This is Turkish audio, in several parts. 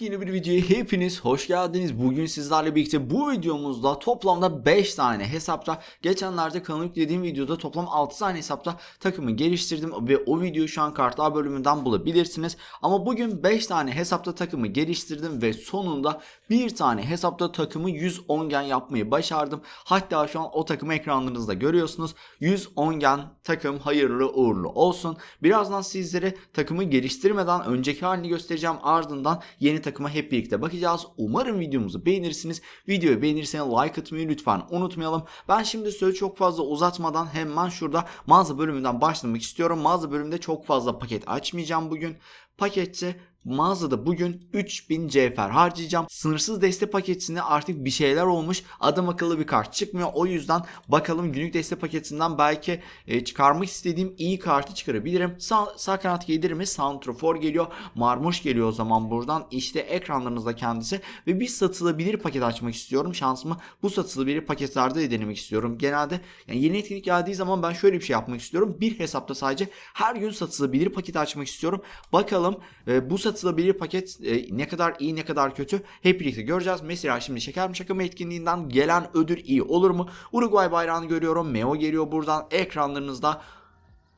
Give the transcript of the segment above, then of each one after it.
Yepyeni bir videoya hepiniz hoş geldiniz. Bugün sizlerle birlikte bu videomuzda toplamda 5 tane hesapta geçenlerde kanalı yüklediğim videoda toplam 6 tane hesapta takımı geliştirdim ve o videoyu şu an kartlar bölümünden bulabilirsiniz. Ama bugün 5 tane hesapta takımı geliştirdim ve sonunda bir tane hesapta takımı 110 gen yapmayı başardım. Hatta şu an o takımı ekranlarınızda görüyorsunuz. 110 gen takım hayırlı uğurlu olsun. Birazdan sizlere takımı geliştirmeden önceki halini göstereceğim. Ardından yeni takıma hep birlikte bakacağız. Umarım videomuzu beğenirsiniz. Videoyu beğenirseniz like atmayı lütfen unutmayalım. Ben şimdi sözü çok fazla uzatmadan hemen şurada mağaza bölümünden başlamak istiyorum. Mağaza bölümünde çok fazla paket açmayacağım bugün. Pakette mağazada bugün 3000 cevher harcayacağım. Sınırsız deste paketinde artık bir şeyler olmuş. Adam akıllı bir kart çıkmıyor. O yüzden bakalım günlük deste paketinden belki e, çıkarmak istediğim iyi kartı çıkarabilirim. Sağ, sağ kanat gelir mi? Santrofor geliyor. Marmuş geliyor o zaman buradan. İşte ekranlarınızda kendisi. Ve bir satılabilir paket açmak istiyorum. Şansımı bu satılabilir paketlerde de denemek istiyorum. Genelde yani yeni etkinlik geldiği zaman ben şöyle bir şey yapmak istiyorum. Bir hesapta sadece her gün satılabilir paket açmak istiyorum. Bakalım e, bu satılabilir paket e, ne kadar iyi ne kadar kötü hep birlikte göreceğiz. Mesela şimdi şeker mi şaka mı etkinliğinden gelen ödül iyi olur mu? Uruguay bayrağını görüyorum. Meo geliyor buradan ekranlarınızda.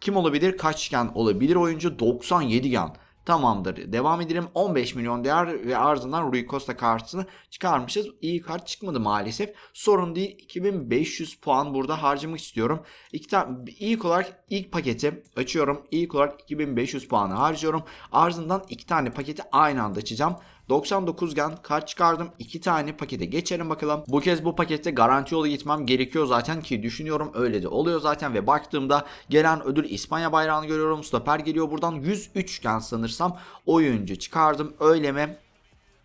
Kim olabilir? Kaç gen olabilir oyuncu? 97 gen. Tamamdır. Devam edelim. 15 milyon değer ve ardından Rui Costa kartını çıkarmışız. İyi kart çıkmadı maalesef. Sorun değil. 2500 puan burada harcamak istiyorum. İki tane ilk olarak ilk paketi açıyorum. İlk olarak 2500 puanı harcıyorum. Ardından iki tane paketi aynı anda açacağım. 99 gen kart çıkardım. 2 tane pakete geçelim bakalım. Bu kez bu pakette garanti yolu gitmem gerekiyor zaten ki düşünüyorum öyle de oluyor zaten ve baktığımda gelen ödül İspanya bayrağını görüyorum. Stoper geliyor buradan 103 gen sanırsam oyuncu çıkardım. Öyle mi?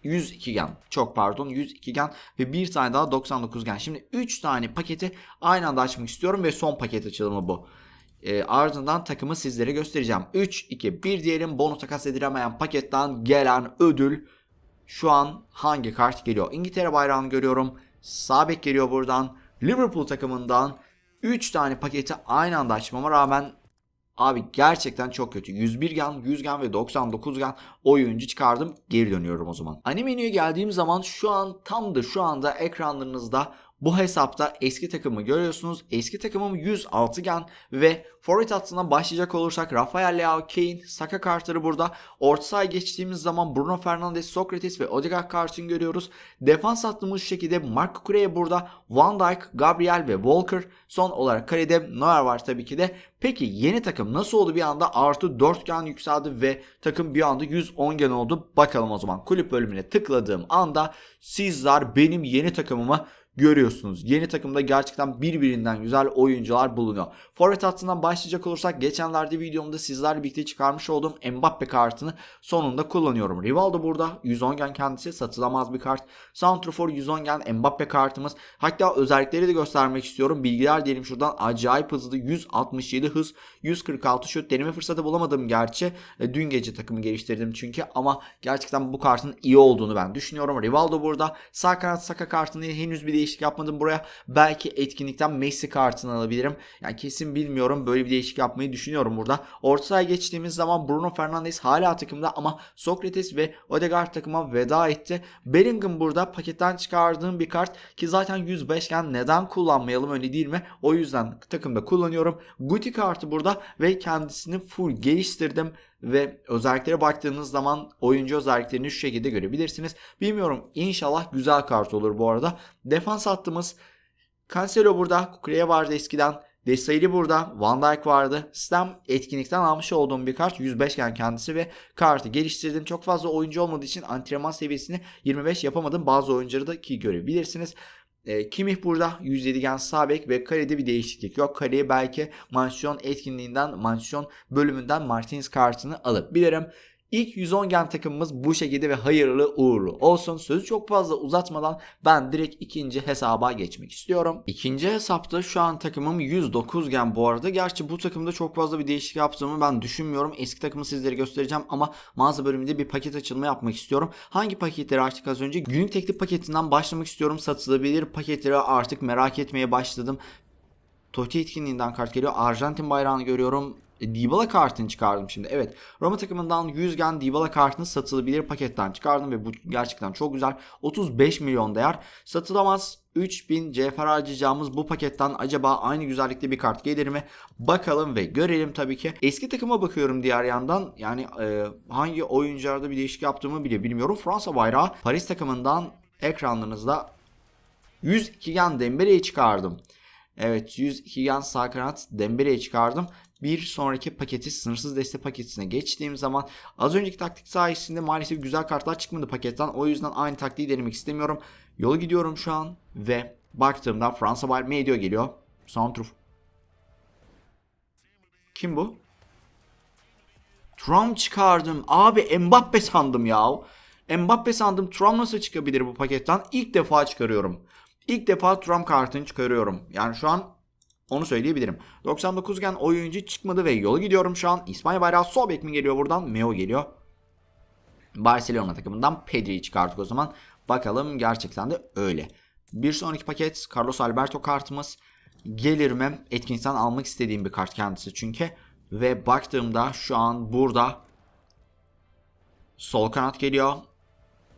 102 gen. Çok pardon 102 gen ve bir tane daha 99 gen. Şimdi 3 tane paketi aynı anda açmak istiyorum ve son paket açılımı bu. E, ardından takımı sizlere göstereceğim. 3, 2, 1 diyelim bonus takas edilemeyen paketten gelen ödül şu an hangi kart geliyor? İngiltere bayrağını görüyorum. Sabek geliyor buradan. Liverpool takımından 3 tane paketi aynı anda açmama rağmen abi gerçekten çok kötü. 101 gen, 100 gen ve 99 gen oyuncu çıkardım. Geri dönüyorum o zaman. Ani menüye geldiğim zaman şu an tam da şu anda ekranlarınızda bu hesapta eski takımı görüyorsunuz. Eski takımım 106 gen ve forvet hattına başlayacak olursak Rafael Leao, Kane, Saka kartları burada. Orta sahaya geçtiğimiz zaman Bruno Fernandes, Sokrates ve Odegaard kartını görüyoruz. Defans hattımız şu şekilde Marco Correa burada. Van Dijk, Gabriel ve Walker. Son olarak kalede Neuer var tabii ki de. Peki yeni takım nasıl oldu bir anda artı 4 gen yükseldi ve takım bir anda 110 gen oldu. Bakalım o zaman kulüp bölümüne tıkladığım anda sizler benim yeni takımımı görüyorsunuz. Yeni takımda gerçekten birbirinden güzel oyuncular bulunuyor. Forvet hattından başlayacak olursak geçenlerde videomda sizlerle birlikte çıkarmış olduğum Mbappe kartını sonunda kullanıyorum. Rivaldo burada 110 gen kendisi satılamaz bir kart. Santrofor 110 gen Mbappe kartımız. Hatta özellikleri de göstermek istiyorum. Bilgiler diyelim şuradan acayip hızlı 167 hız 146 şut deneme fırsatı bulamadım gerçi. E, dün gece takımı geliştirdim çünkü ama gerçekten bu kartın iyi olduğunu ben düşünüyorum. Rivaldo burada. Sağ kanat Saka kartını henüz bir değişiklik yapmadım buraya. Belki etkinlikten Messi kartını alabilirim. Yani kesin bilmiyorum. Böyle bir değişiklik yapmayı düşünüyorum burada. Orta sahaya geçtiğimiz zaman Bruno Fernandes hala takımda ama Sokrates ve Odegaard takıma veda etti. Bellingham burada paketten çıkardığım bir kart ki zaten 105 iken neden kullanmayalım öyle değil mi? O yüzden takımda kullanıyorum. Guti kartı burada ve kendisini full geliştirdim ve özelliklere baktığınız zaman oyuncu özelliklerini şu şekilde görebilirsiniz. Bilmiyorum inşallah güzel kart olur bu arada. Defans hattımız Cancelo burada. Kukureya vardı eskiden. Desayli burada. Van Dijk vardı. Sistem etkinlikten almış olduğum bir kart. 105 gen kendisi ve kartı geliştirdim. Çok fazla oyuncu olmadığı için antrenman seviyesini 25 yapamadım. Bazı oyuncuları da ki görebilirsiniz. E, Kimih burada 107 gen sağ bek ve kalede bir değişiklik yok. Kaleye belki mansiyon etkinliğinden, mansiyon bölümünden Martins kartını alabilirim. İlk 110 gen takımımız bu şekilde ve hayırlı uğurlu olsun. Sözü çok fazla uzatmadan ben direkt ikinci hesaba geçmek istiyorum. İkinci hesapta şu an takımım 109 gen bu arada. Gerçi bu takımda çok fazla bir değişiklik yaptığımı ben düşünmüyorum. Eski takımı sizlere göstereceğim ama mağaza bölümünde bir paket açılımı yapmak istiyorum. Hangi paketleri açtık az önce? Günlük teklif paketinden başlamak istiyorum. Satılabilir paketleri artık merak etmeye başladım. Totti etkinliğinden kart geliyor. Arjantin bayrağını görüyorum. E, Dybala kartını çıkardım şimdi. Evet Roma takımından 100 gen Dybala kartını satılabilir paketten çıkardım ve bu gerçekten çok güzel. 35 milyon değer. Satılamaz 3000 cevher harcayacağımız bu paketten acaba aynı güzellikte bir kart gelir mi? Bakalım ve görelim tabii ki. Eski takıma bakıyorum diğer yandan. Yani e, hangi oyuncularda bir değişik yaptığımı bile bilmiyorum. Fransa bayrağı Paris takımından ekranlarınızda 102 gen Dembele'yi çıkardım. Evet 102 gen sağ kanat Dembele'yi çıkardım. Bir sonraki paketi sınırsız destek paketine geçtiğim zaman az önceki taktik sayesinde maalesef güzel kartlar çıkmadı paketten. O yüzden aynı taktiği denemek istemiyorum. Yola gidiyorum şu an ve baktığımda Fransa Bayern Medio geliyor. Soundproof. Kim bu? Trump çıkardım. Abi Mbappe sandım ya. Mbappe sandım. Trump nasıl çıkabilir bu paketten? İlk defa çıkarıyorum. İlk defa Trump kartını çıkarıyorum. Yani şu an onu söyleyebilirim. 99 gen oyuncu çıkmadı ve yola gidiyorum şu an. İspanya bayrağı sol bek mi geliyor buradan? Meo geliyor. Barcelona takımından Pedri'yi çıkardık o zaman. Bakalım gerçekten de öyle. Bir sonraki paket Carlos Alberto kartımız. Gelir mi? Etkinlikten almak istediğim bir kart kendisi çünkü. Ve baktığımda şu an burada sol kanat geliyor.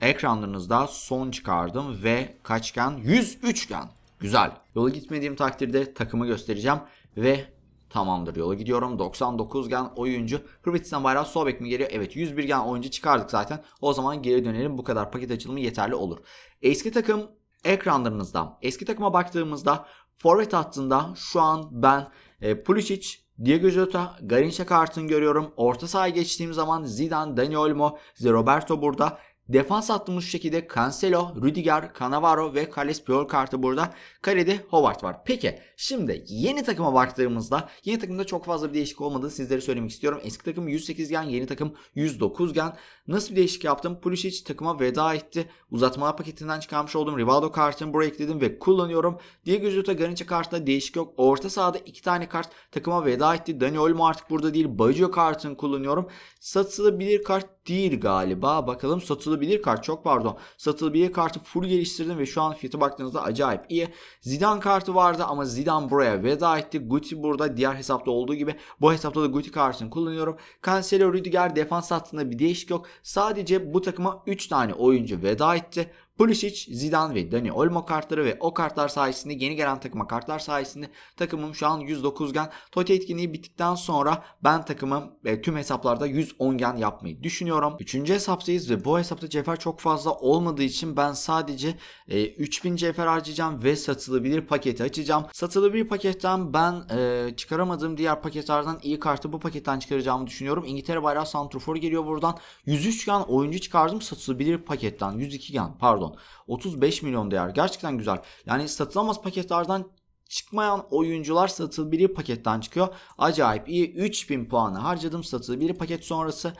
Ekranlarınızda son çıkardım ve kaçgen? 103 gen. Güzel. Yola gitmediğim takdirde takımı göstereceğim ve tamamdır yola gidiyorum. 99 gen oyuncu. Hırvatistan bayrağı sol bek mi geliyor? Evet 101 gen oyuncu çıkardık zaten. O zaman geri dönelim. Bu kadar paket açılımı yeterli olur. Eski takım ekranlarınızda. Eski takıma baktığımızda forvet hattında şu an ben e, Pulisic, Diego Jota, Garinca kartını görüyorum. Orta sahaya geçtiğim zaman Zidane, Dani Olmo, Roberto burada. Defans hattımız şu şekilde Cancelo, Rüdiger, Cannavaro ve Carles Puyol kartı burada. Kalede Howard var. Peki şimdi yeni takıma baktığımızda yeni takımda çok fazla bir değişik olmadığını sizlere söylemek istiyorum. Eski takım 108 gen, yeni takım 109 gen. Nasıl bir değişik yaptım? Pulisic takıma veda etti. Uzatmalar paketinden çıkarmış olduğum Rivaldo kartını buraya ekledim ve kullanıyorum. Diego Jota Garnacho kartında değişik yok. Orta sahada iki tane kart takıma veda etti. Dani Olmo artık burada değil. Baggio kartını kullanıyorum. Satılabilir kart değil galiba. Bakalım satılabilir kart çok pardon. Satılabilir kartı full geliştirdim ve şu an fiyatı baktığınızda acayip iyi. Zidane kartı vardı ama Zidane buraya veda etti. Guti burada diğer hesapta olduğu gibi bu hesapta da Guti kartını kullanıyorum. Cancelo Rüdiger defans hattında bir değişik yok. Sadece bu takıma 3 tane oyuncu veda etti. Pulisic, Zidane ve Dani Olmo kartları ve o kartlar sayesinde yeni gelen takıma kartlar sayesinde takımım şu an 109 gen. Tote etkinliği bittikten sonra ben takımı e, tüm hesaplarda 110 gen yapmayı düşünüyorum. Üçüncü hesaptayız ve bu hesapta cefer çok fazla olmadığı için ben sadece e, 3000 cefer harcayacağım ve satılabilir paketi açacağım. Satılabilir paketten ben e, çıkaramadığım diğer paketlerden iyi kartı bu paketten çıkaracağımı düşünüyorum. İngiltere bayrağı Santrofor geliyor buradan. 103 gen oyuncu çıkardım satılabilir paketten. 102 gen pardon. 35 milyon değer. Gerçekten güzel. Yani satılamaz paketlerden çıkmayan oyuncular satılabilir paketten çıkıyor. Acayip iyi. 3000 puanı harcadım satılabilir paket sonrası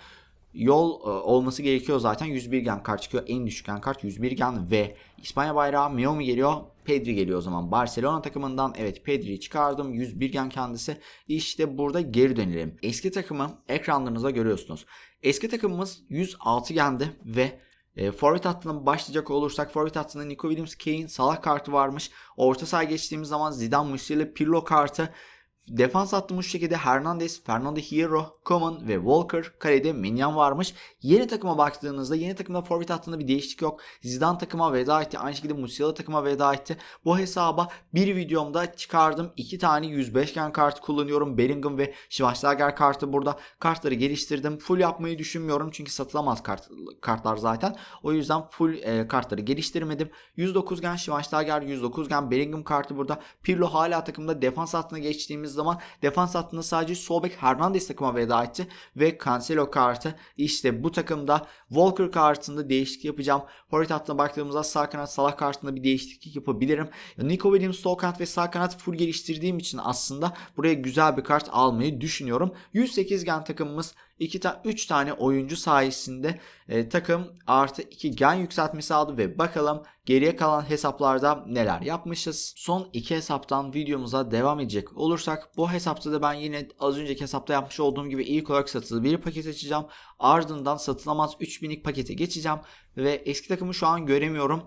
yol e, olması gerekiyor zaten. 101 gen kart çıkıyor. En düşük gen kart 101 gen ve İspanya bayrağı Miomi geliyor. Pedri geliyor o zaman. Barcelona takımından evet Pedri'yi çıkardım. 101 gen kendisi. İşte burada geri dönelim. Eski takımı ekranlarınızda görüyorsunuz. Eski takımımız 106 gendi ve e, forvet hattına başlayacak olursak forvet hattında Nico Williams, Kane, Salah kartı varmış. Orta saha geçtiğimiz zaman Zidane, Musiala, Pirlo kartı. Defans hattımız şu şekilde Hernandez, Fernando Hierro, Coman ve Walker. Kalede Minyan varmış. Yeni takıma baktığınızda yeni takımda forvet hattında bir değişiklik yok. Zidane takıma veda etti. Aynı şekilde Musiala takıma veda etti. Bu hesaba bir videomda çıkardım. iki tane 105 gen kartı kullanıyorum. Bellingham ve Schweinsteiger kartı burada. Kartları geliştirdim. Full yapmayı düşünmüyorum. Çünkü satılamaz kart, kartlar zaten. O yüzden full e, kartları geliştirmedim. 109 gen Schweinsteiger, 109 gen Bellingham kartı burada. Pirlo hala takımda defans hattına geçtiğimiz zaman defans hattında sadece sol bek Hernandez takıma veda etti ve Cancelo kartı işte bu takımda Walker kartında değişiklik yapacağım. Forvet hattına baktığımızda sağ kanat Salah kartında bir değişiklik yapabilirim. Nico Williams sol kanat ve sağ kanat full geliştirdiğim için aslında buraya güzel bir kart almayı düşünüyorum. 108 gen takımımız 2 ta 3 tane oyuncu sayesinde e, takım artı 2 gen yükseltmesi aldı ve bakalım geriye kalan hesaplarda neler yapmışız. Son 2 hesaptan videomuza devam edecek olursak bu hesapta da ben yine az önceki hesapta yapmış olduğum gibi ilk olarak satılı bir paket açacağım. Ardından satılamaz 3000'lik pakete geçeceğim ve eski takımı şu an göremiyorum.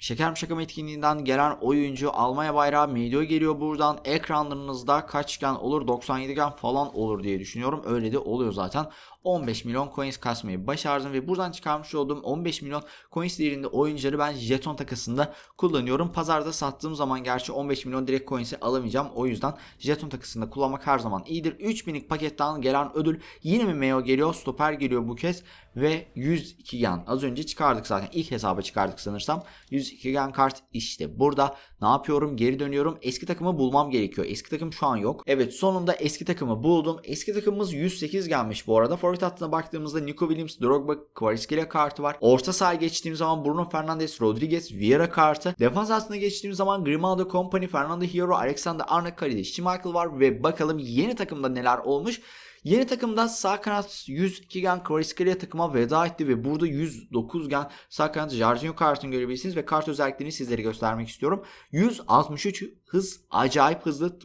Şeker Şakam etkinliğinden gelen oyuncu Almanya bayrağı Medio geliyor buradan. Ekranlarınızda kaç gen olur? 97 gen falan olur diye düşünüyorum. Öyle de oluyor zaten. 15 milyon coins kasmayı başardım ve buradan çıkarmış olduğum 15 milyon coins değerinde oyuncuları ben jeton takısında kullanıyorum. Pazarda sattığım zaman gerçi 15 milyon direkt coins'i alamayacağım. O yüzden jeton takısında kullanmak her zaman iyidir. 3000'lik paketten gelen ödül yine mi Meo geliyor? Stoper geliyor bu kez ve 102 gen. Az önce çıkardık zaten. ilk hesaba çıkardık sanırsam. 102 gen kart işte burada. Ne yapıyorum? Geri dönüyorum. Eski takımı bulmam gerekiyor. Eski takım şu an yok. Evet sonunda eski takımı buldum. Eski takımımız 108 gelmiş bu arada. Forvet hattına baktığımızda Nico Williams, Drogba, Kvaratskhelia kartı var. Orta sahaya geçtiğim zaman Bruno Fernandes, Rodriguez, Vieira kartı. Defans hattına geçtiğim zaman Grimaldo, Company, Fernando Hierro, Alexander Arnold, Kalide, Schmeichel var ve bakalım yeni takımda neler olmuş. Yeni takımda sağ kanat 102 gen Kvaratskhelia takıma veda etti ve burada 109 gen sağ kanat Jorginho kartını görebilirsiniz ve kart özelliklerini sizlere göstermek istiyorum. 163 hız acayip hızlı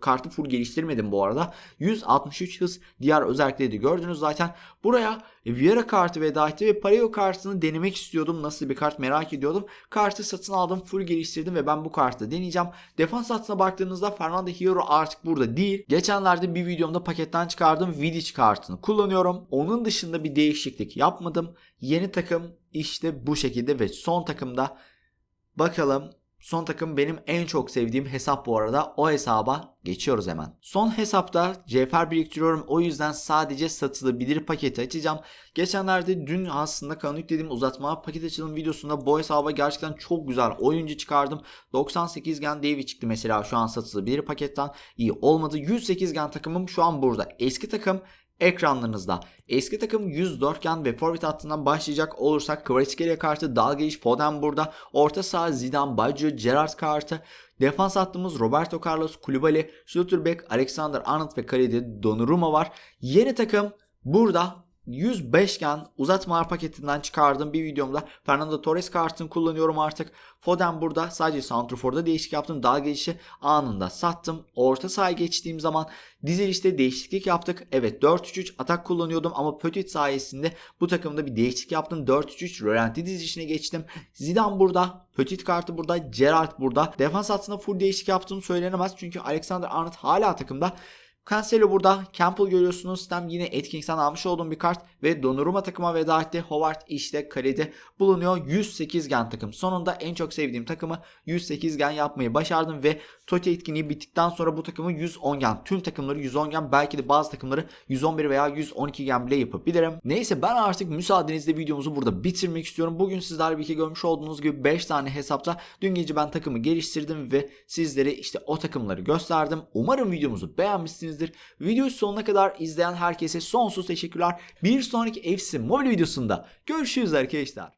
kartı full geliştirmedim bu arada. 163 hız diğer özellikleri de gördünüz zaten. Buraya Vieira kartı veda etti ve Pareo kartını denemek istiyordum. Nasıl bir kart merak ediyordum. Kartı satın aldım full geliştirdim ve ben bu kartı deneyeceğim. Defans hattına baktığınızda Fernando Hierro artık burada değil. Geçenlerde bir videomda paketten çıkardığım Vidic kartını kullanıyorum. Onun dışında bir değişiklik yapmadım. Yeni takım işte bu şekilde ve son takımda bakalım Son takım benim en çok sevdiğim hesap bu arada. O hesaba geçiyoruz hemen. Son hesapta CFR biriktiriyorum. O yüzden sadece satılabilir paketi açacağım. Geçenlerde dün aslında kanal yüklediğim uzatma paket açılım videosunda bu hesaba gerçekten çok güzel oyuncu çıkardım. 98 gen Davy çıktı mesela şu an satılabilir paketten. iyi olmadı. 108 gen takımım şu an burada. Eski takım ekranlarınızda. Eski takım 104 gen ve forvet hattından başlayacak olursak Kvaratskhelia kartı, Dalglish, Foden burada. Orta saha Zidane, Baggio, Gerrard kartı. Defans hattımız Roberto Carlos, Koulibaly, Schlotterbeck, Alexander Arnold ve kalede Donnarumma var. Yeni takım burada 105 gen uzatmalar paketinden çıkardığım bir videomda Fernando Torres kartını kullanıyorum artık. Foden burada sadece Santrofor'da değişik yaptım. Daha gelişi anında sattım. Orta sahaya geçtiğim zaman dizilişte değişiklik yaptık. Evet 4-3-3 atak kullanıyordum ama Petit sayesinde bu takımda bir değişiklik yaptım. 4-3-3 rölanti dizilişine geçtim. Zidane burada. Petit kartı burada. Gerrard burada. Defans hattında full değişik yaptığım söylenemez. Çünkü Alexander Arnold hala takımda. Cancelo burada. Campbell görüyorsunuz. Stem yine Atkins'ten almış olduğum bir kart. Ve Donnarumma takıma veda etti. Howard işte kalede bulunuyor. 108 gen takım. Sonunda en çok sevdiğim takımı 108 gen yapmayı başardım. Ve Totti etkinliği bittikten sonra bu takımı 110 gen. Tüm takımları 110 gen. Belki de bazı takımları 111 veya 112 gen bile yapabilirim. Neyse ben artık müsaadenizle videomuzu burada bitirmek istiyorum. Bugün sizlerle birlikte görmüş olduğunuz gibi 5 tane hesapta dün gece ben takımı geliştirdim ve sizlere işte o takımları gösterdim. Umarım videomuzu beğenmişsinizdir. Videoyu sonuna kadar izleyen herkese sonsuz teşekkürler. Bir sonraki FC mobil videosunda görüşürüz arkadaşlar.